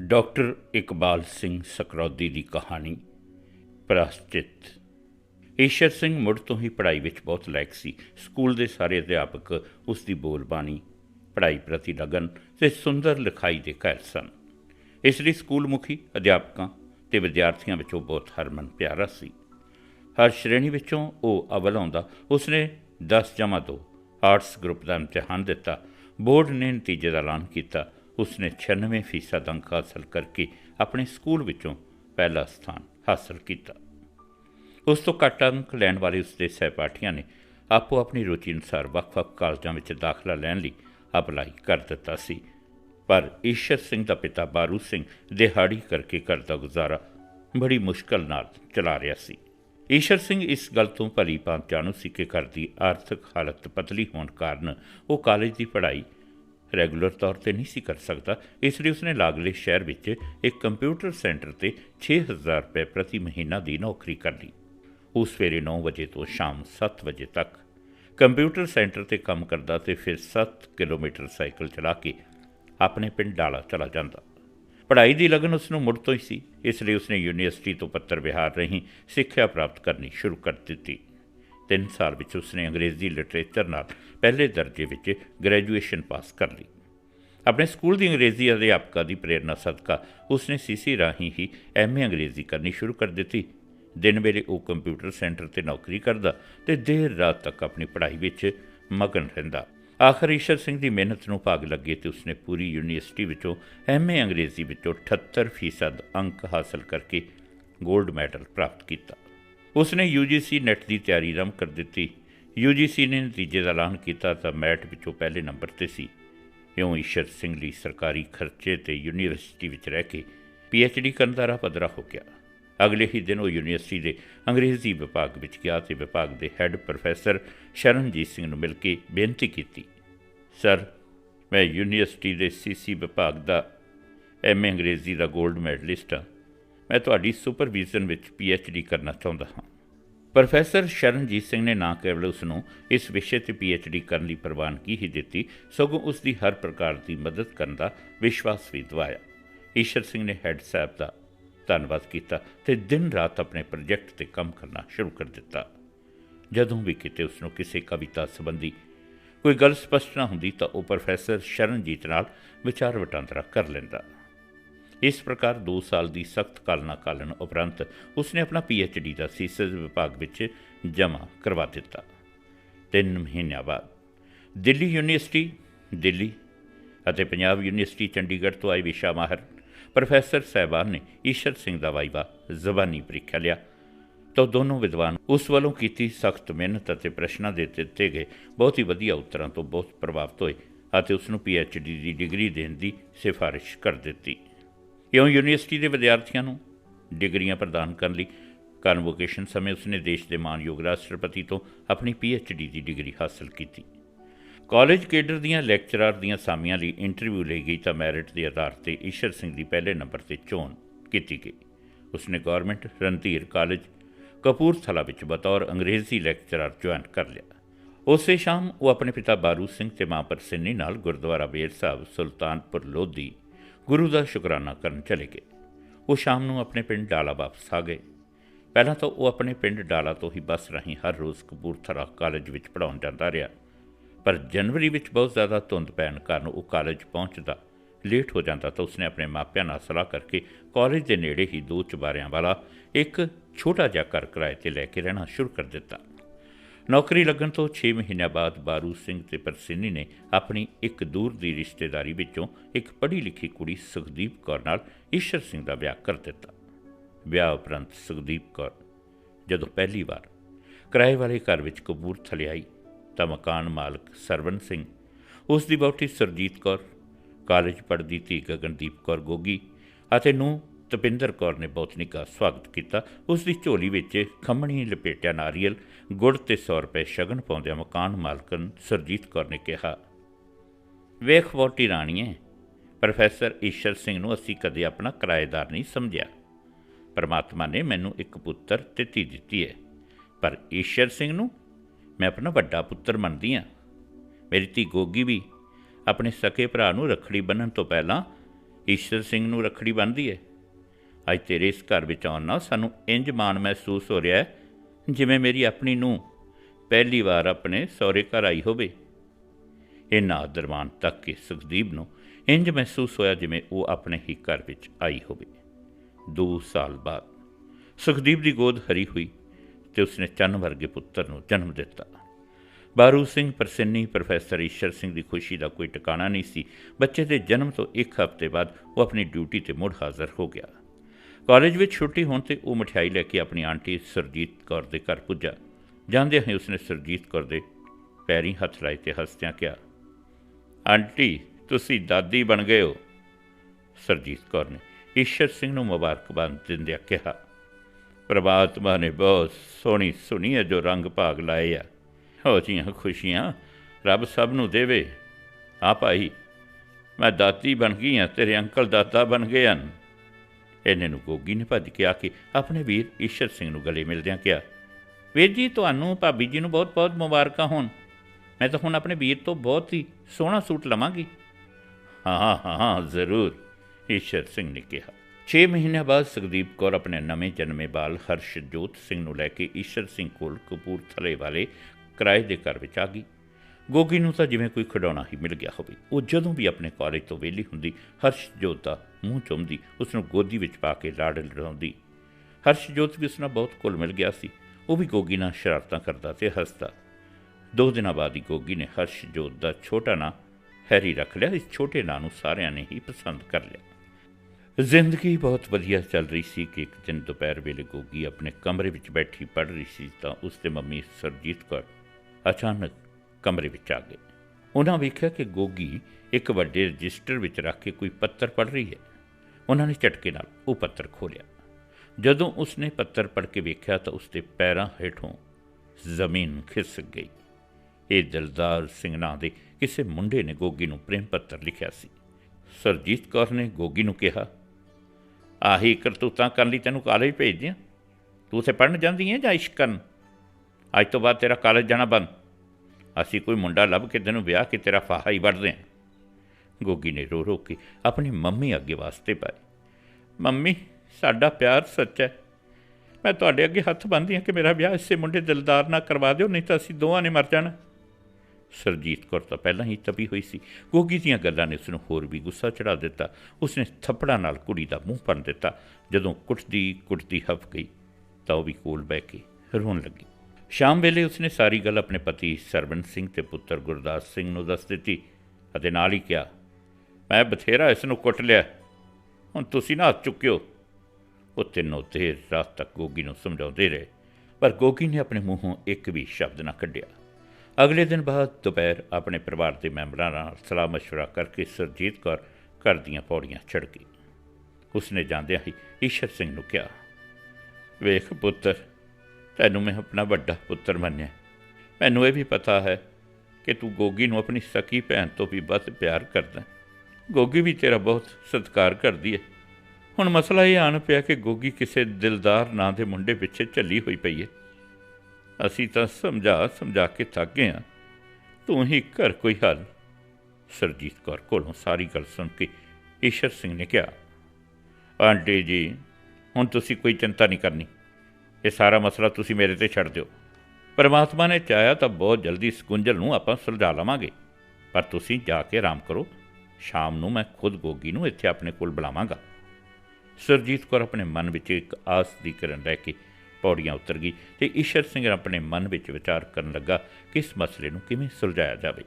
Doctor Iqbal Singh Sakraudi ਦੀ ਕਹਾਣੀ ਪ੍ਰਾਸਚਿਤ ਈਸ਼ਰ ਸਿੰਘ ਮੁੜ ਤੋਂ ਹੀ ਪੜ੍ਹਾਈ ਵਿੱਚ ਬਹੁਤ ਲਾਇਕ ਸੀ। ਸਕੂਲ ਦੇ ਸਾਰੇ ਅਧਿਆਪਕ ਉਸ ਦੀ ਬੋਲਬਾਣੀ ਪੜ੍ਹਾਈ ਪ੍ਰਤੀ ਲਗਨ ਤੇ ਸੁੰਦਰ ਲਿਖਾਈ ਦੇ ਘਰ ਸਨ। ਇਸ ਲਈ ਸਕੂਲ ਮੁਖੀ ਅਧਿਆਪਕਾਂ ਤੇ ਵਿਦਿਆਰਥੀਆਂ ਵਿੱਚੋਂ ਬਹੁਤ ਹਰਮਨ ਪਿਆਰਾ ਸੀ। ਹਰ ਸ਼੍ਰੇਣੀ ਵਿੱਚੋਂ ਉਹ ਅਵਲ ਆਉਂਦਾ। ਉਸਨੇ 10 ਜਮਾ ਤੋਂ ਆਰਟਸ ਗਰੁੱਪ ਦਾ ਇਮਤਿਹਾਨ ਦਿੱਤਾ। ਬੋਰਡ ਨੇ ਨਤੀਜੇ ਦਾ ਐਲਾਨ ਕੀਤਾ। ਉਸਨੇ 96% ਅੰਕ ਹਾਸਲ ਕਰਕੇ ਆਪਣੇ ਸਕੂਲ ਵਿੱਚੋਂ ਪਹਿਲਾ ਸਥਾਨ ਹਾਸਲ ਕੀਤਾ। ਉਸ ਤੋਂ ਘੱਟ ਅੰਕ ਲੈਣ ਵਾਲੇ ਉਸਦੇ ਸਹਿਪਾਠੀਆਂ ਨੇ ਆਪੋ ਆਪਣੀ ਰੁਚੀ ਅਨੁਸਾਰ ਵੱਖ-ਵੱਖ ਕਾਲਜਾਂ ਵਿੱਚ ਦਾਖਲਾ ਲੈਣ ਲਈ ਅਪਲਾਈ ਕਰ ਦਿੱਤਾ ਸੀ। ਪਰ ਈਸ਼ਰ ਸਿੰਘ ਦਾ ਪਿਤਾ ਬਾਰੂ ਸਿੰਘ ਦਿਹਾੜੀ ਕਰਕੇ ਘਰ ਦਾ ਗੁਜ਼ਾਰਾ ਬੜੀ ਮੁਸ਼ਕਲ ਨਾਲ ਚਲਾ ਰਿਹਾ ਸੀ। ਈਸ਼ਰ ਸਿੰਘ ਇਸ ਗੱਲ ਤੋਂ ਭਲੀ ਭਾਂਤ ਜਾਣੂ ਸੀ ਕਿ ਘਰ ਦੀ ਆਰਥਿਕ ਹਾਲਤ ਪਤਲੀ ਹੋਣ ਕਾਰਨ ਉਹ ਕਾਲਜ ਦੀ ਪੜ੍ਹਾਈ ਰੈਗੂਲਰ ਤੌਰ ਤੇ ਨਹੀਂ ਸੀ ਕਰ ਸਕਦਾ, ਇਸ ਲਈ ਉਸਨੇ ਲਾਗਲੇ ਸ਼ਹਿਰ ਵਿੱਚ ਇੱਕ ਕੰਪਿਊਟਰ ਸੈਂਟਰ ਤੇ 6000 ਰੁਪਏ ਪ੍ਰਤੀ ਮਹੀਨਾ ਦੀ ਨੌਕਰੀ ਕਰ ਲਈ। ਉਹ ਸਵੇਰੇ 9 ਵਜੇ ਤੋਂ ਸ਼ਾਮ 7 ਵਜੇ ਤੱਕ ਕੰਪਿਊਟਰ ਸੈਂਟਰ ਤੇ ਕੰਮ ਕਰਦਾ ਤੇ ਫਿਰ 7 ਕਿਲੋਮੀਟਰ ਸਾਈਕਲ ਚਲਾ ਕੇ ਆਪਣੇ ਪਿੰਡ ਡਾਲਾ ਚਲਾ ਜਾਂਦਾ। ਪੜ੍ਹਾਈ ਦੀ ਲਗਨ ਉਸ ਨੂੰ ਮੁੜ ਤੋਂ ਹੀ ਸੀ, ਇਸ ਲਈ ਉਸਨੇ ਯੂਨੀਵਰਸਿਟੀ ਤੋਂ ਪੱਤਰ ਵਿਹਾਰ ਰਹੀ ਸਿੱਖਿਆ ਪ੍ਰਾਪਤ ਕਰਨੀ ਸ਼ੁਰੂ ਕਰ ਦਿੱਤੀ। 3 ਸਾਲ ਵਿੱਚ ਉਸਨੇ ਅੰਗਰੇਜ਼ੀ ਲਿਟਰੇਚਰ ਨਾਲ ਪਹਿਲੇ ਦਰਜੇ ਵਿੱਚ ਗ੍ਰੈਜੂਏਸ਼ਨ ਪਾਸ ਕਰ ਲਈ। ਆਪਣੇ ਸਕੂਲ ਦੀ ਅੰਗਰੇਜ਼ੀ ਅਧਿਆਪਕਾ ਦੀ ਪ੍ਰੇਰਣਾ ਸਦਕਾ ਉਸਨੇ ਸੀਸੀ ਰਾਹੀਂ ਹੀ ਐਮਏ ਅੰਗਰੇਜ਼ੀ ਕਰਨੀ ਸ਼ੁਰੂ ਕਰ ਦਿੱਤੀ। ਦਿਨ ਵੇਲੇ ਉਹ ਕੰਪਿਊਟਰ ਸੈਂਟਰ ਤੇ ਨੌਕਰੀ ਕਰਦਾ ਤੇ ਦੇਰ ਰਾਤ ਤੱਕ ਆਪਣੀ ਪੜ੍ਹਾਈ ਵਿੱਚ ਮਗਨ ਰਹਿੰਦਾ। ਆਖਰ ਈਸ਼ਰ ਸਿੰਘ ਦੀ ਮਿਹਨਤ ਨੂੰ ਭਾਗ ਲੱਗੇ ਤੇ ਉਸਨੇ ਪੂਰੀ ਯੂਨੀਵਰਸਿਟੀ ਵਿੱਚੋਂ ਐਮਏ ਅੰਗਰੇਜ਼ੀ ਵਿੱਚੋਂ 78% ਅੰਕ ਹਾਸਲ ਕਰਕੇ 골ਡ ਮੈਡਲ ਪ੍ਰਾਪਤ ਕੀਤਾ। ਉਸਨੇ ਯੂਜੀਸੀ ਨੈਟ ਦੀ ਤਿਆਰੀ ਆਰੰਭ ਕਰ ਦਿੱਤੀ। ਯੂਜੀਸੀ ਨੇ ਨਤੀਜੇ ਦਾ ਐਲਾਨ ਕੀਤਾ ਤਾਂ ਮੈਟ ਵਿੱਚੋਂ ਪਹਿਲੇ ਨੰਬਰ ਤੇ ਸੀ। ਇਉਂ ਈਸ਼ਰ ਸਿੰਘ ਲਈ ਸਰਕਾਰੀ ਖਰਚੇ ਤੇ ਯੂਨੀਵਰਸਿਟੀ ਵਿੱਚ ਰਹਿ ਕੇ ਪੀਐਚਡੀ ਕਰਨ ਦਾ ਰਾਹ ਪੱਧਰਾ ਹੋ ਗਿਆ। ਅਗਲੇ ਹੀ ਦਿਨ ਉਹ ਯੂਨੀਵਰਸਿਟੀ ਦੇ ਅੰਗਰੇਜ਼ੀ ਵਿਭਾਗ ਵਿੱਚ ਗਿਆ ਤੇ ਵਿਭਾਗ ਦੇ ਹੈੱਡ ਪ੍ਰੋਫੈਸਰ ਸ਼ਰਨਜੀਤ ਸਿੰਘ ਨੂੰ ਮਿਲ ਕੇ ਬੇਨਤੀ ਕੀਤੀ। ਸਰ, ਮੈਂ ਯੂਨੀਵਰਸਿਟੀ ਦੇ ਸੀਸੀ ਵਿਭਾਗ ਦਾ ਐਮਏ ਅੰਗਰੇਜ਼ੀ ਦਾ 골ਡ ਮੈਡਲਿਸਟ ਹਾਂ। ਮੈਂ ਤੁਹਾਡੀ ਸੁਪਰਵਿਜ਼ਨ ਵਿੱਚ ਪੀਐਚਡੀ ਕਰਨਾ ਚਾਹੁੰਦਾ ਹਾਂ। ਪ੍ਰੋਫੈਸਰ ਸ਼ਰਨਜੀਤ ਸਿੰਘ ਨੇ ਨਾ ਕੇਵਲ ਉਸ ਨੂੰ ਇਸ ਵਿਸ਼ੇ ਤੇ ਪੀਐਚਡੀ ਕਰਨ ਲਈ ਪ੍ਰਵਾਨਗੀ ਹੀ ਦਿੱਤੀ, ਸਗੋਂ ਉਸ ਦੀ ਹਰ ਪ੍ਰਕਾਰ ਦੀ ਮਦਦ ਕਰਨ ਦਾ ਵਿਸ਼ਵਾਸ ਵੀ ਦਿਵਾਇਆ। ਈਸ਼ਰ ਸਿੰਘ ਨੇ ਹੈੱਡ ਸਾਹਿਬ ਦਾ ਧੰਨਵਾਦ ਕੀਤਾ ਤੇ ਦਿਨ ਰਾਤ ਆਪਣੇ ਪ੍ਰੋਜੈਕਟ ਤੇ ਕੰਮ ਕਰਨਾ ਸ਼ੁਰੂ ਕਰ ਦਿੱਤਾ। ਜਦੋਂ ਵੀ ਕਿਤੇ ਉਸ ਨੂੰ ਕਿਸੇ ਕਵਿਤਾ ਸੰਬੰਧੀ ਕੋਈ ਗੱਲ ਸਪਸ਼ਟ ਨਾ ਹੁੰਦੀ ਤਾਂ ਉਹ ਪ੍ਰੋਫੈਸਰ ਸ਼ਰਨਜੀਤ ਨਾਲ ਵਿਚਾਰ ਵਟਾਂਦਰਾ ਕਰ ਲੈਂਦਾ। ਇਸ ਪ੍ਰਕਾਰ 2 ਸਾਲ ਦੀ ਸਖਤ ਕਾਲਨਾ ਕਾਲਨ ਉਪਰੰਤ ਉਸਨੇ ਆਪਣਾ ਪੀਐਚਡੀ ਦਾ ਥੀਸਿਸ ਵਿਭਾਗ ਵਿੱਚ ਜਮ੍ਹਾਂ ਕਰਵਾ ਦਿੱਤਾ। 3 ਮਹੀਨਿਆਂ ਬਾਅਦ ਦਿੱਲੀ ਯੂਨੀਵਰਸਿਟੀ, ਦਿੱਲੀ ਅਤੇ ਪੰਜਾਬ ਯੂਨੀਵਰਸਿਟੀ ਚੰਡੀਗੜ੍ਹ ਤੋਂ ਆਏ ਵਿਸ਼ਾ ਮਾਹਰ ਪ੍ਰੋਫੈਸਰ ਸਹਿਬਾਨ ਨੇ ਈਸ਼ਰ ਸਿੰਘ ਦਾ ਵਾਈਵਾ ਜ਼ਬਾਨੀ ਪ੍ਰੀਖਿਆ ਲਿਆ। ਤਾਂ ਦੋਨੋਂ ਵਿਦਵਾਨ ਉਸ ਵੱਲੋਂ ਕੀਤੀ ਸਖਤ ਮਿਹਨਤ ਅਤੇ ਪ੍ਰਸ਼ਨਾਂ ਦੇ ਦਿੱਤੇ ਗਏ ਬਹੁਤ ਹੀ ਵਧੀਆ ਉੱਤਰਾਂ ਤੋਂ ਬਹੁਤ ਪ੍ਰਭਾਵਿਤ ਹੋਏ ਅਤੇ ਉਸ ਨੂੰ ਪੀਐਚਡੀ ਦੀ ਡਿਗਰੀ ਦੇਣ ਦੀ ਸਿਫਾਰਿਸ਼ ਕਰ ਦਿੱਤੀ। ਇਉਂ ਯੂਨੀਵਰਸਿਟੀ ਦੇ ਵਿਦਿਆਰਥੀਆਂ ਨੂੰ ਡਿਗਰੀਆਂ ਪ੍ਰਦਾਨ ਕਰਨ ਲਈ? ਕਨਵੋਕੇਸ਼ਨ ਸਮੇਂ ਉਸਨੇ ਦੇਸ਼ ਦੇ ਮਾਨਯੋਗ ਰਾਸ਼ਟਰਪਤੀ ਤੋਂ ਆਪਣੀ ਪੀਐਚਡੀ ਦੀ ਡਿਗਰੀ ਹਾਸਲ ਕੀਤੀ। ਕਾਲਜ ਕੇਡਰ ਦੀਆਂ ਲੈਕਚਰਰ ਦੀਆਂ ਸਾਮੀਆਂ ਲਈ ਇੰਟਰਵਿਊ ਲਈ ਗਈ ਤਾਂ ਮੈਰਿਟ ਦੇ ਆਧਾਰ ਤੇ ਈਸ਼ਰ ਸਿੰਘ ਦੀ ਪਹਿਲੇ ਨੰਬਰ ਤੇ ਚੋਣ ਕੀਤੀ ਗਈ। ਉਸਨੇ ਗਵਰਨਮੈਂਟ ਰਣਧੀਰ ਕਾਲਜ, ਕਪੂਰਥਲਾ ਵਿੱਚ ਬਤੌਰ ਅੰਗਰੇਜ਼ੀ ਲੈਕਚਰਰ ਜੁਆਇਨ ਕਰ ਲਿਆ। ਉਸੇ ਸ਼ਾਮ ਉਹ ਆਪਣੇ ਪਿਤਾ ਬਾਰੂ ਸਿੰਘ ਤੇ ਮਾਂ ਪਰਸਿੰਨੀ ਨਾਲ ਗੁਰਦੁਆਰਾ ਬੇਰ ਸਾਹਿਬ, ਸੁਲਤਾਨਪੁਰ ਲੋਧੀ ਗੁਰੂ ਦਾ ਸ਼ੁਕਰਾਨਾ ਕਰਨ ਚਲੇ ਗਏ। ਉਹ ਸ਼ਾਮ ਨੂੰ ਆਪਣੇ ਪਿੰਡ ਡਾਲਾ ਵਾਪਸ ਆ ਗਏ। ਪਹਿਲਾਂ ਤਾਂ ਉਹ ਆਪਣੇ ਪਿੰਡ ਡਾਲਾ ਤੋਂ ਹੀ ਬੱਸ ਰਾਹੀਂ ਹਰ ਰੋਜ਼ ਕਪੂਰਥਲਾ ਕਾਲਜ ਵਿੱਚ ਪੜਾਉਣ ਜਾਂਦਾ ਰਿਹਾ। ਪਰ ਜਨਵਰੀ ਵਿੱਚ ਬਹੁਤ ਜ਼ਿਆਦਾ ਧੁੰਦ ਪੈਣ ਕਾਰਨ ਉਹ ਕਾਲਜ ਪਹੁੰਚਦਾ, ਲੇਟ ਹੋ ਜਾਂਦਾ ਤਾਂ ਉਸਨੇ ਆਪਣੇ ਮਾਪਿਆਂ ਨਾਲ ਸਲਾਹ ਕਰਕੇ ਕਾਲਜ ਦੇ ਨੇੜੇ ਹੀ ਦੋ ਚੁਬਾਰਿਆਂ ਵਾਲਾ ਇੱਕ ਛੋਟਾ ਜਿਹਾ ਘਰ ਕਿਰਾਏ ਤੇ ਲੈ ਕੇ ਰਹਿਣਾ ਸ਼ੁਰੂ ਕਰ ਦਿੱਤਾ। ਨੌਕਰੀ ਲੱਗਣ ਤੋਂ 6 ਮਹੀਨਿਆਂ ਬਾਅਦ ਬਾਰੂ ਸਿੰਘ ਤੇ ਪਰਸਿੰਨੀ ਨੇ ਆਪਣੀ ਇੱਕ ਦੂਰ ਦੀ ਰਿਸ਼ਤੇਦਾਰੀ ਵਿੱਚੋਂ ਇੱਕ ਪੜ੍ਹੀ ਲਿਖੀ ਕੁੜੀ ਸੁਖਦੀਪ ਕੌਰ ਨਾਲ ਈਸ਼ਰ ਸਿੰਘ ਦਾ ਵਿਆਹ ਕਰ ਦਿੱਤਾ। ਵਿਆਹ ਉਪਰੰਤ ਸੁਖਦੀਪ ਕੌਰ ਜਦੋਂ ਪਹਿਲੀ ਵਾਰ ਕਿਰਾਏ ਵਾਲੇ ਘਰ ਵਿੱਚ ਕਪੂਰਥਲੇ ਆਈ ਤਾਂ ਮਕਾਨ ਮਾਲਕ ਸਰਵਨ ਸਿੰਘ, ਉਸ ਦੀ ਬੌਟੀ ਸਰਜੀਤ ਕੌਰ, ਕਾਲਜ ਪੜ੍ਹਦੀ ਧੀ ਗਗਨਦੀਪ ਕੌਰ ਗੋਗੀ ਅਤੇ ਨੂੰ ਤਪਿੰਦਰ ਕੌਰ ਨੇ ਬਹੁਤ ਨਿੱਘਾ ਸਵਾਗਤ ਕੀਤਾ। ਉਸ ਦੀ ਝੋਲੀ ਵਿੱਚ ਖੰਮਣੀ, ਲਪੇਟਿਆ ਨਾਰੀਅਲ, ਗੁੜ ਤੇ 100 ਰੁਪਏ ਸ਼ਗਨ ਪਾਉਂਦਿਆਂ ਮਕਾਨ ਮਾਲਕਨ ਸਰਜੀਤ ਕੌਰ ਨੇ ਕਿਹਾ, ਵੇਖ ਵੋਟੀ ਰਾਣੀਏ, ਪ੍ਰੋਫੈਸਰ ਈਸ਼ਰ ਸਿੰਘ ਨੂੰ ਅਸੀਂ ਕਦੇ ਆਪਣਾ ਕਿਰਾਏਦਾਰ ਨਹੀਂ ਸਮਝਿਆ। ਪਰਮਾਤਮਾ ਨੇ ਮੈਨੂੰ ਇੱਕ ਪੁੱਤਰ ਤੇ ਧੀ ਦਿੱਤੀ ਹੈ। ਪਰ ਈਸ਼ਰ ਸਿੰਘ ਨੂੰ ਮੈਂ ਆਪਣਾ ਵੱਡਾ ਪੁੱਤਰ ਮੰਨਦੀ ਹਾਂ। ਮੇਰੀ ਧੀ ਗੋਗੀ ਵੀ ਆਪਣੇ ਸਕੇ ਭਰਾ ਨੂੰ ਰੱਖੜੀ ਬੰਨਣ ਤੋਂ ਪਹਿਲਾਂ ਈਸ਼ਰ ਸਿੰਘ ਨੂੰ ਰਖੜੀ ਬੰਨਦੀ ਹੈ। ਅੱਜ ਤੇਰੇ ਇਸ ਘਰ ਵਿੱਚ ਆਉਣ ਨਾਲ ਸਾਨੂੰ ਇੰਜ ਮਾਣ ਮਹਿਸੂਸ ਹੋ ਰਿਹਾ ਹੈ ਜਿਵੇਂ ਮੇਰੀ ਆਪਣੀ ਨੂੰ ਪਹਿਲੀ ਵਾਰ ਆਪਣੇ ਸਹੁਰੇ ਘਰ ਆਈ ਹੋਵੇ। ਇਹਨਾਂ ਦਰਮਾਨ ਤੱਕ ਕਿ ਸੁਖਦੀਪ ਨੂੰ ਇੰਜ ਮਹਿਸੂਸ ਹੋਇਆ ਜਿਵੇਂ ਉਹ ਆਪਣੇ ਹੀ ਘਰ ਵਿੱਚ ਆਈ ਹੋਵੇ। 2 ਸਾਲ ਬਾਅਦ ਸੁਖਦੀਪ ਦੀ ਗੋਦ ਹਰੀ ਹੋਈ ਤੇ ਉਸਨੇ ਚੰਨ ਵਰਗੇ ਪੁੱਤਰ ਨੂੰ ਜਨਮ ਦਿੱਤਾ। ਬਾਰੂ ਸਿੰਘ ਪ੍ਰਸੰਨੀ, ਪ੍ਰੋਫੈਸਰ ਈਸ਼ਰ ਸਿੰਘ ਦੀ ਖੁਸ਼ੀ ਦਾ ਕੋਈ ਟਿਕਾਣਾ ਨਹੀਂ ਸੀ। ਬੱਚੇ ਦੇ ਜਨਮ ਤੋਂ ਇੱਕ ਹਫ਼ਤੇ ਬਾਅਦ ਉਹ ਆਪਣੀ ਡਿਊਟੀ ਤੇ ਮੁੜ ਹਾਜ਼ਰ ਹੋ ਗਿਆ। ਕਾਲਜ ਵਿੱਚ ਛੁੱਟੀ ਹੋਣ ਤੇ ਉਹ ਮਠਿਆਈ ਲੈ ਕੇ ਆਪਣੀ ਆਂਟੀ ਸਰਜੀਤ ਕੌਰ ਦੇ ਘਰ ਪੁੱਜਾ। ਜਾਂਦੇ ਹੀ ਉਸਨੇ ਸਰਜੀਤ ਕੌਰ ਦੇ ਪੈਰੀ ਹੱਥ ਲਾਏ ਤੇ ਹੱਸਦਿਆਂ ਕਿਹਾ, ਆਂਟੀ, ਤੁਸੀਂ ਦਾਦੀ ਬਣ ਗਏ ਹੋ। ਸਰਜੀਤ ਕੌਰ ਨੇ ਈਸ਼ਰ ਸਿੰਘ ਨੂੰ ਮੁਬਾਰਕਬਾਦ ਦਿੰਦਿਆਂ ਕਿਹਾ ਪ੍ਰਮਾਤਮਾ ਨੇ ਬਹੁਤ ਸੋਹਣੀ ਸੁਣੀ ਹੈ ਜੋ ਰੰਗ ਭਾਗ ਲਾਏ ਆ। ਹੋ ਜੀਆਂ ਖੁਸ਼ੀਆਂ ਰੱਬ ਸਭ ਨੂੰ ਦੇਵੇ। ਆ ਭਾਈ, ਮੈਂ ਦਾਤੀ ਬਣ ਗਈ ਹਾਂ, ਤੇਰੇ ਅੰਕਲ ਦਾਤਾ ਬਣ ਗਏ ਹਨ। ਇਹਨੇ ਨੂੰ ਗੋਗੀ ਨੇ ਭੱਜ ਕੇ ਆ ਕੇ ਆਪਣੇ ਵੀਰ ਈਸ਼ਰ ਸਿੰਘ ਨੂੰ ਗਲੇ ਮਿਲਦਿਆਂ ਕਿਹਾ, ਵੀਰ ਜੀ, ਤੁਹਾਨੂੰ ਭਾਬੀ ਜੀ ਨੂੰ ਬਹੁਤ-ਬਹੁਤ ਮੁਬਾਰਕਾਂ ਹੋਣ। ਮੈਂ ਤਾਂ ਹੁਣ ਆਪਣੇ ਵੀਰ ਤੋਂ ਬਹੁਤ ਹੀ ਸੋਹਣਾ ਸੂਟ ਲਵਾਂਗੀ। ਹਾਂ ਹਾਂ ਹਾਂ ਜ਼ਰੂਰ, ਈਸ਼ਰ ਸਿੰਘ ਨੇ ਕਿਹਾ। 6 ਮਹੀਨਿਆਂ ਬਾਅਦ ਸੁਖਦੀਪ ਕੌਰ ਆਪਣੇ ਨਵੇਂ ਜਨਮੇ ਬਾਲ ਹਰਸ਼ਜੋਤ ਸਿੰਘ ਨੂੰ ਲੈ ਕੇ ਈਸ਼ਰ ਸਿੰਘ ਕੋਲ ਕਪੂਰਥਲੇ ਵਾਲੇ ਕਿਰਾਏ ਦੇ ਘਰ ਵਿੱਚ ਆ ਗਈ। ਗੋਗੀ ਨੂੰ ਤਾਂ ਜਿਵੇਂ ਕੋਈ ਖਿਡੌਣਾ ਹੀ ਮਿਲ ਗਿਆ ਹੋਵੇ, ਉਹ ਜਦੋਂ ਵੀ ਆਪਣੇ ਕਾਲਜ ਤੋਂ ਵਿਹਲੀ ਹੁੰਦੀ, ਹਰਸ਼ਜੋਤ ਦਾ ਮੂੰਹ ਚੁੰਮਦੀ ਉਸ ਨੂੰ ਗੋਦੀ ਵਿੱਚ ਪਾ ਕੇ ਲਾੜ ਲੜਾਉਂਦੀ। ਹਰਸ਼ਜੋਤ ਵੀ ਉਸ ਨਾਲ ਬਹੁਤ ਕੁੱਲ ਮਿਲ ਗਿਆ ਸੀ, ਉਹ ਵੀ ਗੋਗੀ ਨਾਲ ਸ਼ਰਾਰਤਾਂ ਕਰਦਾ ਤੇ ਹੱਸਦਾ। ਦੋ ਦਿਨਾਂ ਬਾਅਦ ਹੀ ਗੋਗੀ ਨੇ ਹਰਸ਼ਜੋਤ ਦਾ ਛੋਟਾ ਨਾਂ ਹੈਰੀ ਰੱਖ ਲਿਆ, ਇਸ ਛੋਟੇ ਨਾਂ ਨੂੰ ਸਾਰਿਆਂ ਨੇ ਹੀ ਪਸੰਦ ਕਰ ਲਿਆ। ਜ਼ਿੰਦਗੀ ਬਹੁਤ ਵਧੀਆ ਚੱਲ ਰਹੀ ਸੀ ਕਿ ਇੱਕ ਦਿਨ ਦੁਪਹਿਰ ਵੇਲੇ ਗੋਗੀ ਆਪਣੇ ਕਮਰੇ ਵਿੱਚ ਬੈਠੀ ਪੜ੍ਹ ਰਹੀ ਸੀ ਤਾਂ ਉਸ ਦੇ ਮੰਮੀ ਸਰਜੀਤ ਕੌਰ ਅਚਾਨਕ ਕਮਰੇ ਵਿੱਚ ਆ ਗਏ। ਉਹਨਾਂ ਵੇਖਿਆ ਕਿ ਗੋਗੀ ਇੱਕ ਵੱਡੇ ਰਜਿਸਟਰ ਵਿੱਚ ਰੱਖ ਕੇ ਕੋਈ ਪੱਤਰ ਪੜ੍ਹ ਰਹੀ ਹੈ। ਉਹਨਾਂ ਨੇ ਝਟਕੇ ਨਾਲ ਉਹ ਪੱਤਰ ਖੋਲ੍ਹਿਆ। ਜਦੋਂ ਉਸਨੇ ਪੱਤਰ ਪੜ੍ਹ ਕੇ ਵੇਖਿਆ ਤਾਂ ਉਸਦੇ ਪੈਰਾਂ ਹੇਠੋਂ ਜ਼ਮੀਨ ਖਿਸਕ ਗਈ। ਇਹ ਦਿਲਦਾਰ ਸਿੰਘ ਨਾਂ ਦੇ ਕਿਸੇ ਮੁੰਡੇ ਨੇ ਗੋਗੀ ਨੂੰ ਪ੍ਰੇਮ ਪੱਤਰ ਲਿਖਿਆ ਸੀ। ਸਰਜੀਤ ਕੌਰ ਨੇ ਗੋਗੀ ਨੂੰ ਕਿਹਾ, ਆਹੀ ਕਰਤੂਤਾਂ ਕਰਨ ਲਈ ਤੈਨੂੰ ਕਾਲਜ ਭੇਜ ਦਿਆਂ ਤੂੰ ਉਥੇ ਪੜਨ ਜਾਂਦੀ ਹੈ ਜਾਂ ਇਸ਼ਕ ਕਰਨ? ਅੱਜ ਤੋਂ ਬਾਅਦ ਤੇਰਾ ਕਾਲਜ ਜਾਣਾ ਬੰਦ। ਅਸੀਂ ਕੋਈ ਮੁੰਡਾ ਲੱਭ ਕੇ ਤੈਨੂੰ ਵਿਆਹ ਕੇ ਤੇਰਾ ਫਾਹਾ ਹੀ ਵੱਢਦੇ ਹਾਂ। ਗੋਗੀ ਨੇ ਰੋ ਰੋ ਕੇ ਆਪਣੀ ਮੰਮੀ ਅੱਗੇ ਵਾਸਤੇ ਪਾਏ ਮੰਮੀ, ਸਾਡਾ ਪਿਆਰ ਸੱਚ ਹੈ। ਮੈਂ ਤੁਹਾਡੇ ਅੱਗੇ ਹੱਥ ਬੰਨ੍ਹਦੀ ਹਾਂ ਕਿ ਮੇਰਾ ਵਿਆਹ ਇਸੇ ਮੁੰਡੇ ਦਿਲਦਾਰ ਨਾਲ ਕਰਵਾ ਦਿਓ, ਨਹੀਂ ਤਾਂ ਅਸੀਂ ਦੋਵਾਂ ਨੇ ਮਰ ਜਾਣਾ। ਸਰਜੀਤ ਕੌਰ ਤਾਂ ਪਹਿਲਾਂ ਹੀ ਤਪੀ ਹੋਈ ਸੀ। ਗੋਗੀ ਦੀਆਂ ਗੱਲਾਂ ਨੇ ਉਸ ਨੂੰ ਹੋਰ ਵੀ ਗੁੱਸਾ ਚੜਾ ਦਿੱਤਾ। ਉਸਨੇ ਥੱਪੜਾਂ ਨਾਲ ਕੁੜੀ ਦਾ ਮੂੰਹ ਭੰਨ ਦਿੱਤਾ। ਜਦੋਂ ਕੁੱਟਦੀ ਕੁੱਟਦੀ ਹਫ ਗਈ, ਤਾਂ ਉਹ ਵੀ ਕੋਲ ਬੈ ਕੇ ਰੋਣ ਲੱਗੀ। ਸ਼ਾਮ ਵੇਲੇ ਉਸਨੇ ਸਾਰੀ ਗੱਲ ਆਪਣੇ ਪਤੀ ਸਰਵਨ ਸਿੰਘ ਤੇ ਪੁੱਤਰ ਗੁਰਦਾਸ ਸਿੰਘ ਨੂੰ ਦੱਸ ਦਿੱਤੀ ਅਤੇ ਨਾਲ ਹੀ ਕਿਹਾ ਮੈਂ ਬਥੇਰਾ ਇਸ ਨੂੰ ਕੁੱਟ ਲਿਆ ਹੁਣ ਤੁਸੀਂ ਨਾ ਹੱਥ ਚੁੱਕਿਓ ਉਹ ਤਿੰਨੋਂ ਦੇਰ ਰਾਤ ਤੱਕ ਗੋਗੀ ਨੂੰ ਸਮਝਾਉਂਦੇ ਰਹੇ ਪਰ ਗੋਗੀ ਨੇ ਆਪਣੇ ਮੂੰਹੋਂ ਇੱਕ ਵੀ ਸ਼ਬਦ ਨਾ ਕੱਢਿਆ ਅਗਲੇ ਦਿਨ ਬਾਅਦ ਦੁਪਹਿਰ ਆਪਣੇ ਪਰਿਵਾਰ ਦੇ ਮੈਂਬਰਾਂ ਨਾਲ ਸਲਾਹ مشورہ ਕਰਕੇ ਸਰਜੀਤ ਕੌਰ ਘਰ ਦੀਆਂ ਪੌੜੀਆਂ ਚੜ ਗਈ ਉਸਨੇ ਜਾਂਦਿਆਂ ਹੀ ਈਸ਼ਰ ਸਿੰਘ ਨੂੰ ਕਿਹਾ ਵੇਖ ਪੁੱਤਰ ਤੈਨੂੰ ਮੈਂ ਆਪਣਾ ਵੱਡਾ ਪੁੱਤਰ ਮੰਨਿਆ। ਮੈਨੂੰ ਇਹ ਵੀ ਪਤਾ ਹੈ ਕਿ ਤੂੰ ਗੋਗੀ ਨੂੰ ਆਪਣੀ ਸਕੀ ਭੈਣ ਤੋਂ ਵੀ ਵੱਧ ਪਿਆਰ ਕਰਦਾ ਗੋਗੀ ਵੀ ਤੇਰਾ ਬਹੁਤ ਸਤਿਕਾਰ ਕਰਦੀ ਹੈ। ਹੁਣ ਮਸਲਾ ਇਹ ਆਣ ਪਿਆ ਕਿ ਗੋਗੀ ਕਿਸੇ ਦਿਲਦਾਰ ਨਾਂ ਦੇ ਮੁੰਡੇ ਪਿੱਛੇ ਝੱਲੀ ਹੋਈ ਪਈ ਹੈ। ਅਸੀਂ ਤਾਂ ਸਮਝਾ ਸਮਝਾ ਕੇ ਥੱਕ ਗਏ ਹਾਂ। ਤੂੰ ਹੀ ਕਰ ਕੋਈ ਹੱਲ। ਸਰਜੀਤ ਕੌਰ ਕੋਲੋਂ ਸਾਰੀ ਗੱਲ ਸੁਣ ਕੇ ਈਸ਼ਰ ਸਿੰਘ ਨੇ ਕਿਹਾ, ਆਂਟੀ ਜੀ, ਹੁਣ ਤੁਸੀਂ ਕੋਈ ਚਿੰਤਾ ਨਹੀਂ ਕਰਨੀ। ਇਹ ਸਾਰਾ ਮਸਲਾ ਤੁਸੀਂ ਮੇਰੇ ਤੇ ਛੱਡ ਦਿਓ। ਪਰਮਾਤਮਾ ਨੇ ਚਾਹਿਆ ਤਾਂ ਬਹੁਤ ਜਲਦੀ ਇਸ ਗੁੰਝਲ ਨੂੰ ਆਪਾਂ ਸੁਲਝਾ ਲਵਾਂਗੇ। ਪਰ ਤੁਸੀਂ ਜਾ ਕੇ ਆਰਾਮ ਕਰੋ। ਸ਼ਾਮ ਨੂੰ ਮੈਂ ਖੁਦ ਗੋਗੀ ਨੂੰ ਇੱਥੇ ਆਪਣੇ ਕੋਲ ਬੁਲਾਵਾਂਗਾ। ਸਰਜੀਤ ਕੌਰ ਆਪਣੇ ਮਨ ਵਿੱਚ ਇੱਕ ਆਸ ਦੀ ਕਿਰਨ ਲੈ ਕੇ ਪੌੜੀਆਂ ਉਤਰ ਗਈ ਤੇ ਈਸ਼ਰ ਸਿੰਘ ਆਪਣੇ ਮਨ ਵਿੱਚ ਵਿਚਾਰ ਕਰਨ ਲੱਗਾ ਕਿ ਇਸ ਮਸਲੇ ਨੂੰ ਕਿਵੇਂ ਸੁਲਝਾਇਆ ਜਾਵੇ।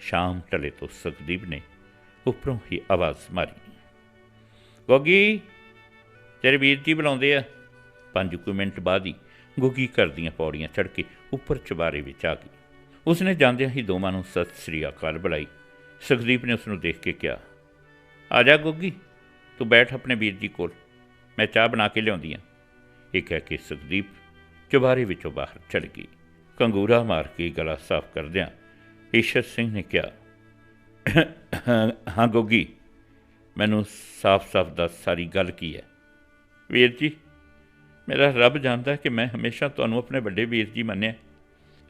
ਸ਼ਾਮ ਟਲੇ ਤੋਂ ਸੁਖਦੀਪ ਨੇ ਉੱਪਰੋਂ ਹੀ ਆਵਾਜ਼ ਮਾਰੀ। ਗੋਗੀ, ਤੇਰੇ ਵੀਰ ਜੀ ਬੁਲਾਉਂਦੇ ਆ। ਪੰਜ ਕੁ ਮਿੰਟ ਬਾਅਦ ਹੀ ਗੁੱਗੀ ਘਰ ਦੀਆਂ ਪੌੜੀਆਂ ਚੜ੍ਹ ਕੇ ਉੱਪਰ ਚੁਬਾਰੇ ਵਿੱਚ ਆ ਗਈ। ਉਸਨੇ ਜਾਂਦਿਆਂ ਹੀ ਦੋਵਾਂ ਨੂੰ ਸਤਿ ਸ੍ਰੀ ਅਕਾਲ ਬੁਲਾਈ। ਸੁਖਦੀਪ ਨੇ ਉਸ ਨੂੰ ਦੇਖ ਕੇ ਕਿਹਾ, ਆ ਜਾ ਗੋਗੀ, ਤੂੰ ਬੈਠ ਆਪਣੇ ਵੀਰ ਜੀ ਕੋਲ, ਮੈਂ ਚਾਹ ਬਣਾ ਕੇ ਲਿਆਉਂਦੀ ਆ। ਇਹ ਕਹਿ ਕੇ ਸੁਖਦੀਪ ਚੁਬਾਰੇ ਵਿੱਚੋਂ ਬਾਹਰ ਚੜ ਗਈ। ਕੰਗੂਰਾ ਮਾਰ ਕੇ ਗਲਾ ਸਾਫ਼ ਕਰਦਿਆਂ ਈਸ਼ਰ ਸਿੰਘ ਨੇ ਕਿਹਾ, ਹਾਂ ਗੋਗੀ, ਮੈਨੂੰ ਸਾਫ਼-ਸਾਫ਼ ਦੱਸ ਸਾਰੀ ਗੱਲ ਕੀ ਹੈ? ਵੀਰ ਜੀ ਮੇਰਾ ਰੱਬ ਜਾਣਦਾ ਕਿ ਮੈਂ ਹਮੇਸ਼ਾ ਤੁਹਾਨੂੰ ਆਪਣੇ ਵੱਡੇ ਵੀਰ ਜੀ ਮੰਨਿਆ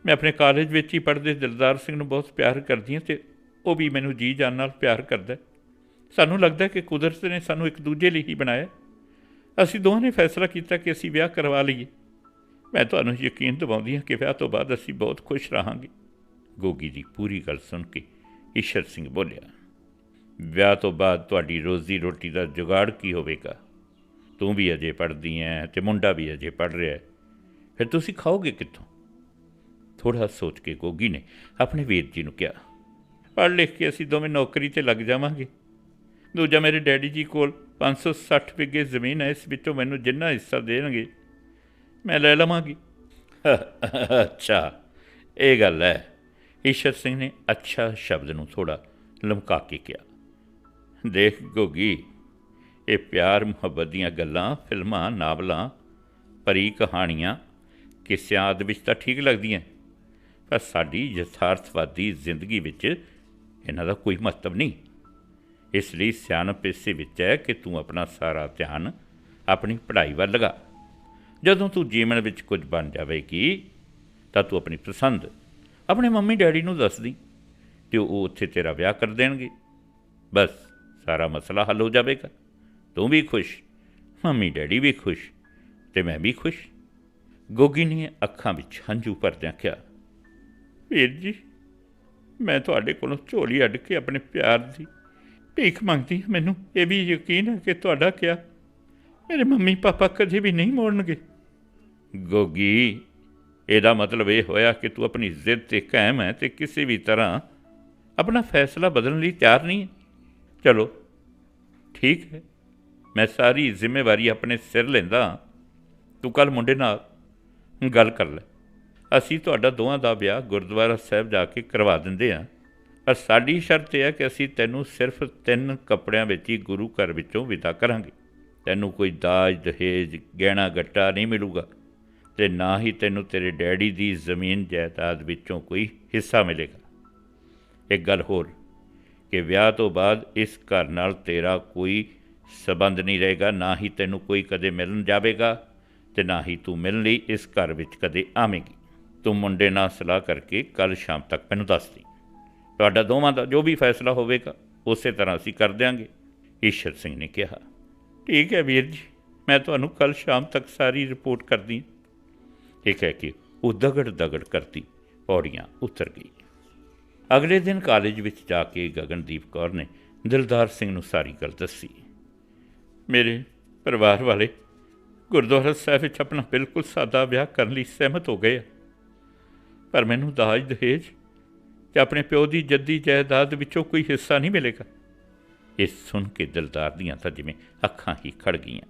ਮੈਂ ਆਪਣੇ ਕਾਲਜ ਵਿੱਚ ਹੀ ਪੜ੍ਹਦੇ ਦਿਲਦਾਰ ਸਿੰਘ ਨੂੰ ਬਹੁਤ ਪਿਆਰ ਕਰਦੀ ਹਾਂ ਤੇ ਉਹ ਵੀ ਮੈਨੂੰ ਜੀ ਜਾਨ ਨਾਲ ਪਿਆਰ ਕਰਦਾ ਸਾਨੂੰ ਲੱਗਦਾ ਕਿ ਕੁਦਰਤ ਨੇ ਸਾਨੂੰ ਇੱਕ ਦੂਜੇ ਲਈ ਹੀ ਬਣਾਇਆ ਅਸੀਂ ਦੋਹਾਂ ਨੇ ਫੈਸਲਾ ਕੀਤਾ ਕਿ ਅਸੀਂ ਵਿਆਹ ਕਰਵਾ ਲਈਏ। ਮੈਂ ਤੁਹਾਨੂੰ ਯਕੀਨ ਦਿਵਾਉਂਦੀ ਹਾਂ ਕਿ ਵਿਆਹ ਤੋਂ ਬਾਅਦ ਅਸੀਂ ਬਹੁਤ ਖੁਸ਼ ਰਹਾਂਗੇ। ਗੋਗੀ ਦੀ ਪੂਰੀ ਗੱਲ ਸੁਣ ਕੇ ਈਸ਼ਰ ਸਿੰਘ ਬੋਲਿਆ, ਵਿਆਹ ਤੋਂ ਬਾਅਦ ਤੁਹਾਡੀ ਰੋਜ਼ੀ ਰੋਟੀ ਦਾ ਜੁਗਾੜ ਕੀ ਹੋਵੇਗਾ? ਤੂੰ ਵੀ ਅਜੇ ਪੜ੍ਹਦੀ ਐ ਤੇ ਮੁੰਡਾ ਵੀ ਅਜੇ ਪੜ੍ਹ ਰਿਹਾ ਫਿਰ ਤੁਸੀਂ ਖਾਓਗੇ ਕਿੱਥੋਂ? ਥੋੜਾ ਸੋਚ ਕੇ ਗੋਗੀ ਨੇ ਆਪਣੇ ਵੀਰ ਜੀ ਨੂੰ ਕਿਹਾ, ਪੜ੍ਹ ਲਿਖ ਕੇ ਅਸੀਂ ਦੋਵੇਂ ਨੌਕਰੀ ਤੇ ਲੱਗ ਜਾਵਾਂਗੇ। ਦੂਜਾ ਮੇਰੇ ਡੈਡੀ ਜੀ ਕੋਲ 560 ਵਿਗੇ ਜ਼ਮੀਨ ਹੈ ਇਸ ਵਿੱਚੋਂ ਮੈਨੂੰ ਜਿੰਨਾ ਹਿੱਸਾ ਦੇਣਗੇ, ਮੈਂ ਲੈ ਲਵਾਂਗੀ। ਅੱਛਾ, ਇਹ ਗੱਲ ਹੈ ਈਸ਼ਰ ਸਿੰਘ ਨੇ ਅੱਛਾ ਸ਼ਬਦ ਨੂੰ ਥੋੜਾ ਲਮਕਾ ਕੇ ਕਿਹਾ। ਦੇਖ ਗੋਗੀ ਇਹ ਪਿਆਰ, ਮੁਹੱਬਤ ਦੀਆਂ ਗੱਲਾਂ, ਫਿਲਮਾਂ, ਨਾਵਲਾਂ ਪਰੀ ਕਹਾਣੀਆਂ ਕਿਸਿਆਂ ਆਦਿ ਵਿੱਚ ਤਾਂ ਠੀਕ ਲੱਗਦੀਆਂ ਪਰ ਸਾਡੀ ਯਥਾਰਥਵਾਦੀ ਜ਼ਿੰਦਗੀ ਵਿੱਚ ਇਹਨਾਂ ਦਾ ਕੋਈ ਮਹੱਤਵ ਨਹੀਂ। ਇਸ ਲਈ ਸਿਆਣਪ ਇਸੇ ਵਿੱਚ ਹੈ ਕਿ ਤੂੰ ਆਪਣਾ ਸਾਰਾ ਧਿਆਨ ਆਪਣੀ ਪੜ੍ਹਾਈ ਵੱਲ ਲਗਾ। ਜਦੋਂ ਤੂੰ ਜੀਵਨ ਵਿੱਚ ਕੁਝ ਬਣ ਜਾਵੇਗੀ, ਤਾਂ ਤੂੰ ਆਪਣੀ ਪਸੰਦ, ਆਪਣੇ ਮੰਮੀ ਡੈਡੀ ਨੂੰ ਦੱਸ ਦੀ ਤੇ ਉਹ ਉੱਥੇ ਤੇਰਾ ਵਿਆਹ ਕਰ ਦੇਣਗੇ। ਬਸ, ਸਾਰਾ ਮਸਲਾ ਹੱਲ ਹੋ ਜਾਵੇਗਾ। ਤੂੰ ਵੀ ਖੁਸ਼, ਮੰਮੀ ਡੈਡੀ ਵੀ ਖੁਸ਼ ਤੇ ਮੈਂ ਵੀ ਖੁਸ਼। ਗੋਗੀ ਨੇ ਅੱਖਾਂ ਵਿੱਚ ਹੰਝੂ ਭਰਦਿਆਂ ਕਿਹਾ, ਵੀਰ ਜੀ, ਮੈਂ ਤੁਹਾਡੇ ਕੋਲੋਂ ਝੋਲੀ ਅੱਡ ਕੇ ਆਪਣੇ ਪਿਆਰ ਦੀ ਭੀਖ ਮੰਗਦੀ ਹਾਂ। ਮੈਨੂੰ ਇਹ ਵੀ ਯਕੀਨ ਹੈ ਕਿ ਤੁਹਾਡਾ ਕਿਹਾ ਮੇਰੇ ਮੰਮੀ ਪਾਪਾ ਕਦੇ ਵੀ ਨਹੀਂ ਮੋੜਨਗੇ। ਗੋਗੀ, ਇਹਦਾ ਮਤਲਬ ਇਹ ਹੋਇਆ ਕਿ ਤੂੰ ਆਪਣੀ ਜ਼ਿੱਦ ਤੇ ਕਾਇਮ ਹੈ ਤੇ ਕਿਸੇ ਵੀ ਤਰ੍ਹਾਂ ਆਪਣਾ ਫੈਸਲਾ ਬਦਲਣ ਲਈ ਤਿਆਰ ਨਹੀਂ ਚਲੋ, ਠੀਕ ਹੈ। ਮੈਂ ਸਾਰੀ ਜ਼ਿੰਮੇਵਾਰੀ ਆਪਣੇ ਸਿਰ ਲੈਂਦਾ ਤੂੰ ਕੱਲ ਮੁੰਡੇ ਨਾਲ ਗੱਲ ਕਰ ਲੈ। ਅਸੀਂ ਤੁਹਾਡਾ ਦੋਵਾਂ ਦਾ ਵਿਆਹ ਗੁਰਦੁਆਰਾ ਸਾਹਿਬ ਜਾ ਕੇ ਕਰਵਾ ਦਿੰਦੇ ਹਾਂ। ਪਰ ਸਾਡੀ ਸ਼ਰਤ ਇਹ ਹੈ ਕਿ ਅਸੀਂ ਤੈਨੂੰ ਸਿਰਫ ਤਿੰਨ ਕੱਪੜਿਆਂ ਵਿੱਚ ਹੀ ਗੁਰੂ ਘਰ ਵਿੱਚੋਂ ਵਿਦਾ ਕਰਾਂਗੇ। ਤੈਨੂੰ ਕੋਈ ਦਾਜ, ਦਹੇਜ, ਗਹਿਣਾ, ਗੱਟਾ ਨਹੀਂ ਮਿਲੂਗਾ ਤੇ ਨਾ ਹੀ ਤੈਨੂੰ ਤੇਰੇ ਡੈਡੀ ਦੀ ਜ਼ਮੀਨ ਜਾਇਦਾਦ ਵਿੱਚੋਂ ਕੋਈ ਹਿੱਸਾ ਮਿਲੇਗਾ। ਇੱਕ ਗੱਲ ਹੋਰ ਕਿ ਵਿਆਹ ਤੋਂ ਬਾਅਦ ਇਸ ਘਰ ਨਾਲ ਤੇਰਾ ਕੋਈ ਸਬੰਧ ਨਹੀਂ ਰਹੇਗਾ, ਨਾ ਹੀ ਤੈਨੂੰ ਕੋਈ ਕਦੇ ਮਿਲਣ ਜਾਵੇਗਾ ਤੇ ਨਾ ਹੀ ਤੂੰ ਮਿਲਣ ਲਈ ਇਸ ਘਰ ਵਿੱਚ ਕਦੇ ਆਵੇਂਗੀ। ਤੂੰ ਮੁੰਡੇ ਨਾਲ ਸਲਾਹ ਕਰਕੇ ਕੱਲ ਸ਼ਾਮ ਤੱਕ ਮੈਨੂੰ ਦੱਸ ਦੇ। ਤੁਹਾਡਾ ਦੋਵਾਂ ਦਾ ਜੋ ਵੀ ਫੈਸਲਾ ਹੋਵੇਗਾ, ਉਸੇ ਤਰ੍ਹਾਂ ਅਸੀਂ ਕਰ ਦਿਆਂਗੇ, ਈਸ਼ਰ ਸਿੰਘ ਨੇ ਕਿਹਾ। ਠੀਕ ਹੈ ਵੀਰ ਜੀ, ਮੈਂ ਤੁਹਾਨੂੰ ਕੱਲ ਸ਼ਾਮ ਤੱਕ ਸਾਰੀ ਰਿਪੋਰਟ ਕਰਦੀ ਇਹ ਕਹਿ ਕੇ ਉਹ ਦਗੜ ਦਗੜ ਕਰਦੀ ਪੌੜੀਆਂ ਉਤਰ ਗਈ। ਅਗਲੇ ਦਿਨ ਕਾਲਜ ਵਿੱਚ ਜਾ ਕੇ ਗਗਨਦੀਪ ਕੌਰ ਨੇ ਦਿਲਦਾਰ ਸਿੰਘ ਨੂੰ ਸਾਰੀ ਗੱਲ ਦੱਸੀ। ਮੇਰੇ ਪਰਿਵਾਰ ਵਾਲੇ ਗੁਰਦੁਆਰਾ ਸਾਹਿਬ ਵਿੱਚ ਆਪਣਾ ਬਿਲਕੁਲ ਸਾਦਾ ਵਿਆਹ ਕਰਨ ਲਈ ਸਹਿਮਤ ਹੋ ਗਏ ਪਰ ਮੈਨੂੰ ਦਾਜ ਦਹੇਜ ਤੇ ਆਪਣੇ ਪਿਓ ਦੀ ਜੱਦੀ ਜਾਇਦਾਦ ਵਿੱਚੋਂ ਕੋਈ ਹਿੱਸਾ ਨਹੀਂ ਮਿਲੇਗਾ। ਇਹ ਸੁਣ ਕੇ ਦਿਲਦਾਰ ਦੀਆਂ ਤਾਂ ਜਿਵੇਂ ਅੱਖਾਂ ਹੀ ਖੜ ਗਈਆਂ।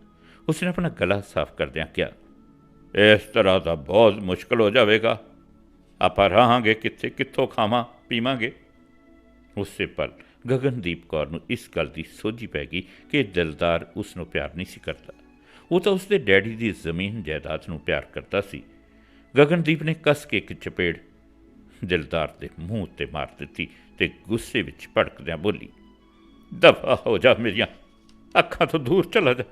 ਉਸਨੇ ਆਪਣਾ ਗਲਾ ਸਾਫ਼ ਕਰਦਿਆਂ ਕਿਹਾ, ਇਸ ਤਰ੍ਹਾਂ ਦਾ ਬਹੁਤ ਮੁਸ਼ਕਲ ਹੋ ਜਾਵੇਗਾ। ਆਪਾਂ ਰਹਾਂਗੇ ਕਿੱਥੇ, ਕਿੱਥੋਂ ਖਾਵਾਂ, ਪੀਵਾਂਗੇ? ਉਸੇ ਪਲ ਗਗਨਦੀਪ ਕੌਰ ਨੂੰ ਇਸ ਗੱਲ ਦੀ ਸੋਝੀ ਪੈ ਗਈ ਕਿ ਦਿਲਦਾਰ ਉਸ ਨੂੰ ਪਿਆਰ ਨਹੀਂ ਸੀ ਕਰਦਾ। ਉਹ ਤਾਂ ਉਸਦੇ ਡੈਡੀ ਦੀ ਜ਼ਮੀਨ ਜਾਇਦਾਦ ਨੂੰ ਪਿਆਰ ਕਰਦਾ ਸੀ। ਗਗਨਦੀਪ ਨੇ ਕੱਸ ਕੇ ਇੱਕ ਚਪੇੜ ਦਿਲਦਾਰ ਦੇ ਮੂੰਹ ਉੱਤੇ ਮਾਰ ਦਿੱਤੀ ਤੇ ਗੁੱਸੇ ਵਿੱਚ ਭੜਕਦਿਆਂ ਬੋਲੀ, ਦਫਾ ਹੋ ਜਾ ਮੇਰੀਆਂ ਅੱਖਾਂ ਤੋਂ ਦੂਰ ਚਲਾ ਜਾ।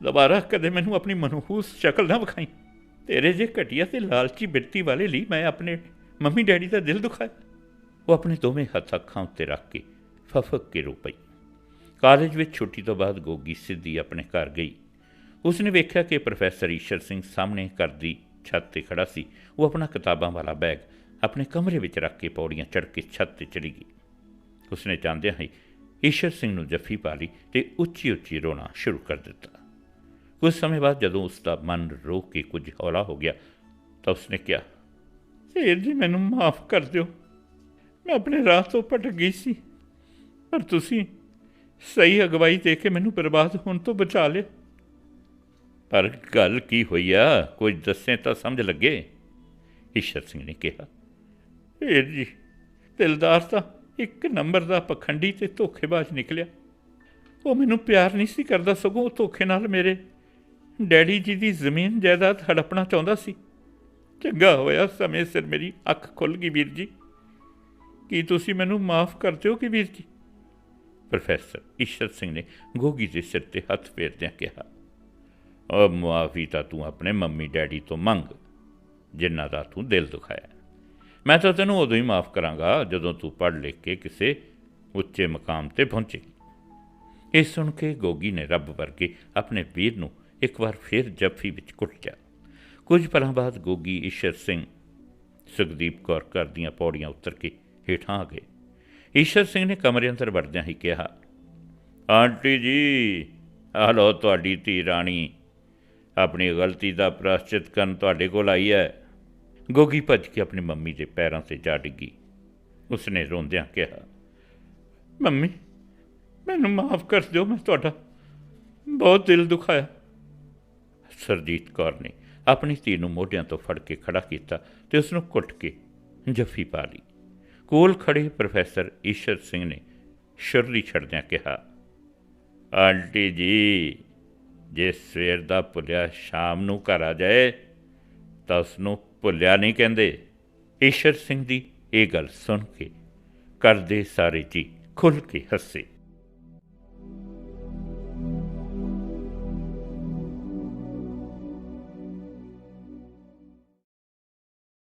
ਦੁਬਾਰਾ ਕਦੇ ਮੈਨੂੰ ਆਪਣੀ ਮਨਹੂਸ ਸ਼ਕਲ ਨਾ ਵਿਖਾਈ। ਤੇਰੇ ਜੇ ਘਟੀਆ ਤੇ ਲਾਲਚੀ ਬਿਰਤੀ ਵਾਲੇ ਲਈ ਮੈਂ ਆਪਣੇ ਮੰਮੀ ਡੈਡੀ ਦਾ ਦਿਲ ਦੁਖਾਇਆ। ਉਹ ਆਪਣੇ ਦੋਵੇਂ ਹੱਥ ਅੱਖਾਂ ਉੱਤੇ ਰੱਖ ਕੇ ਫਫਕ ਕੇ ਰੋ ਪਈ। ਕਾਲਜ ਵਿੱਚ ਛੁੱਟੀ ਤੋਂ ਬਾਅਦ ਗੋਗੀ ਸਿੱਧੀ ਆਪਣੇ ਘਰ ਗਈ। ਉਸਨੇ ਵੇਖਿਆ ਕਿ ਪ੍ਰੋਫੈਸਰ ਈਸ਼ਰ ਸਿੰਘ ਸਾਹਮਣੇ ਘਰ ਦੀ ਛੱਤ ਤੇ ਖੜਾ ਸੀ। ਉਹ ਆਪਣਾ ਕਿਤਾਬਾਂ ਵਾਲਾ ਬੈਗ ਆਪਣੇ ਕਮਰੇ ਵਿੱਚ ਰੱਖ ਕੇ ਪੌੜੀਆਂ ਚੜ੍ਹ ਕੇ ਛੱਤ ਤੇ ਚੜੀ ਗਈ। ਉਸਨੇ ਚਾਹੁੰਦਿਆਂ ਹੀ ਈਸ਼ਰ ਸਿੰਘ ਨੂੰ ਜੱਫੀ ਪਾ ਲਈ ਤੇ ਉੱਚੀ ਉੱਚੀ ਰੋਣਾ ਸ਼ੁਰੂ ਕਰ ਦਿੱਤਾ। ਕੁਝ ਸਮੇਂ ਬਾਅਦ ਜਦੋਂ ਉਸ ਦਾ ਮਨ ਰੋ ਕੇ ਕੁਝ ਹੌਲਾ ਹੋ ਗਿਆ ਤਾਂ ਉਸਨੇ ਕਿਹਾ ਵੀਰ ਜੀ, ਮੈਨੂੰ ਮਾਫ ਕਰ ਦਿਓ। ਮੈਂ ਆਪਣੇ ਰਾਹ ਤੋਂ ਭਟਕ ਗਈ ਸੀ। ਪਰ ਤੁਸੀਂ ਸਹੀ ਅਗਵਾਈ ਦੇ ਕੇ ਮੈਨੂੰ ਬਰਬਾਦ ਹੋਣ ਤੋਂ ਬਚਾ ਲਿਆ। ਪਰ ਗੱਲ ਕੀ ਹੋਈ ਆ? ਕੁਝ ਦੱਸੇ ਤਾਂ ਸਮਝ ਲੱਗੇ। ਈਸ਼ਰ ਸਿੰਘ ਨੇ ਕਿਹਾ, ਵੀਰ ਜੀ, ਦਿਲਦਾਰ ਤਾਂ ਇੱਕ ਨੰਬਰ ਦਾ ਪਖੰਡੀ ਤੇ ਧੋਖੇਬਾਜ਼ ਨਿਕਲਿਆ। ਉਹ ਮੈਨੂੰ ਪਿਆਰ ਨਹੀਂ ਸੀ ਕਰਦਾ ਸਗੋਂ ਉਹ ਧੋਖੇ ਨਾਲ ਮੇਰੇ ਡੈਡੀ ਜੀ ਦੀ ਜ਼ਮੀਨ ਜਾਇਦਾਦ ਹੜਪਣਾ ਚਾਹੁੰਦਾ ਸੀ। ਚੰਗਾ ਹੋਇਆ ਸਮੇਂ ਸਿਰ ਮੇਰੀ ਅੱਖ ਖੁੱਲ ਗਈ ਵੀਰ ਜੀ। ਕੀ ਤੁਸੀਂ ਮੈਨੂੰ ਮਾਫ ਕਰ ਦਿਓ ਕਿ ਵੀਰ ਜੀ? ਪ੍ਰੋਫੈਸਰ ਈਸ਼ਰ ਸਿੰਘ ਨੇ ਗੋਗੀ ਦੇ ਸਿਰ ਤੇ ਹੱਥ ਫੇਰਦਿਆਂ ਕਿਹਾ ਉਹ ਮੁਆਫੀ ਤਾਂ ਤੂੰ ਆਪਣੇ ਮੰਮੀ ਡੈਡੀ ਤੋਂ ਮੰਗ, ਜਿਨ੍ਹਾਂ ਦਾ ਤੂੰ ਦਿਲ ਦੁਖਾਇਆ। ਮੈਂ ਤਾਂ ਤੈਨੂੰ ਉਦੋਂ ਹੀ ਮਾਫ ਕਰਾਂਗਾ ਜਦੋਂ ਤੂੰ ਪੜ੍ਹ ਲਿਖ ਕੇ ਕਿਸੇ ਉੱਚੇ ਮਕਾਮ ਤੇ ਪਹੁੰਚੇਗੀ। ਇਹ ਸੁਣ ਕੇ ਗੋਗੀ ਨੇ ਰੱਬ ਵਰਗੇ ਆਪਣੇ ਵੀਰ ਨੂੰ ਇੱਕ ਵਾਰ ਫਿਰ ਜੱਫੀ ਵਿੱਚ ਕੁੱਟਿਆ ਕੁਝ ਪਲਾਂ ਬਾਅਦ ਗੋਗੀ ਈਸ਼ਰ ਸਿੰਘ ਸੁਖਦੀਪ ਕੌਰ ਘਰ ਦੀਆਂ ਪੌੜੀਆਂ ਉਤਰ ਕੇ ਹੇਠਾਂ ਆ ਗਏ। ਈਸ਼ਰ ਸਿੰਘ ਨੇ ਕਮਰੇ ਅੰਦਰ ਵੜਦਿਆਂ ਹੀ ਕਿਹਾ, ਆਂਟੀ ਜੀ, ਆ ਲੋ ਤੁਹਾਡੀ ਧੀ ਰਾਣੀ। ਆਪਣੀ ਗਲਤੀ ਦਾ ਪ੍ਰਾਸ਼ਚਿਤ ਕਰਨ ਤੁਹਾਡੇ ਕੋਲ ਆਈ ਹੈ। ਗੋਗੀ ਭੱਜ ਕੇ ਆਪਣੀ ਮੰਮੀ ਦੇ ਪੈਰਾਂ ਤੇ ਜਾ ਡਿੱਗੀ। ਉਸਨੇ ਰੋਂਦਿਆਂ ਕਿਹਾ, ਮੰਮੀ, ਮੈਨੂੰ ਮਾਫ ਕਰ ਦਿਓ, ਮੈਂ ਤੁਹਾਡਾ ਬਹੁਤ ਦਿਲ ਦੁਖਾਇਆ। ਸਰਜੀਤ ਕੌਰ ਨੇ ਆਪਣੀ ਧੀ ਨੂੰ ਮੋਢਿਆਂ ਤੋਂ ਫੜ ਕੇ ਖੜਾ ਕੀਤਾ ਤੇ ਉਸ ਨੂੰ ਘੁੱਟ ਕੇ ਜੱਫੀ ਪਾ ਲਈ। ਕੋਲ ਖੜੇ ਪ੍ਰੋਫੈਸਰ ਈਸ਼ਰ ਸਿੰਘ ਨੇ ਸ਼ੁਰਲੀ ਛੱਡਦਿਆਂ ਕਿਹਾ, ਆਂਟੀ ਜੀ, ਜੇ ਸਵੇਰ ਦਾ ਭੁੱਲਿਆ ਸ਼ਾਮ ਨੂੰ ਘਰ ਆ ਜਾਏ, ਤਾਂ ਉਸ ਨੂੰ ਭੁੱਲਿਆ ਨਹੀਂ ਕਹਿੰਦੇ। ਈਸ਼ਰ ਸਿੰਘ ਦੀ ਇਹ ਗੱਲ ਸੁਣ ਕੇ ਕਰਦੇ ਸਾਰੇ ਜੀ ਖੁੱਲ ਕੇ ਹੱਸੇ।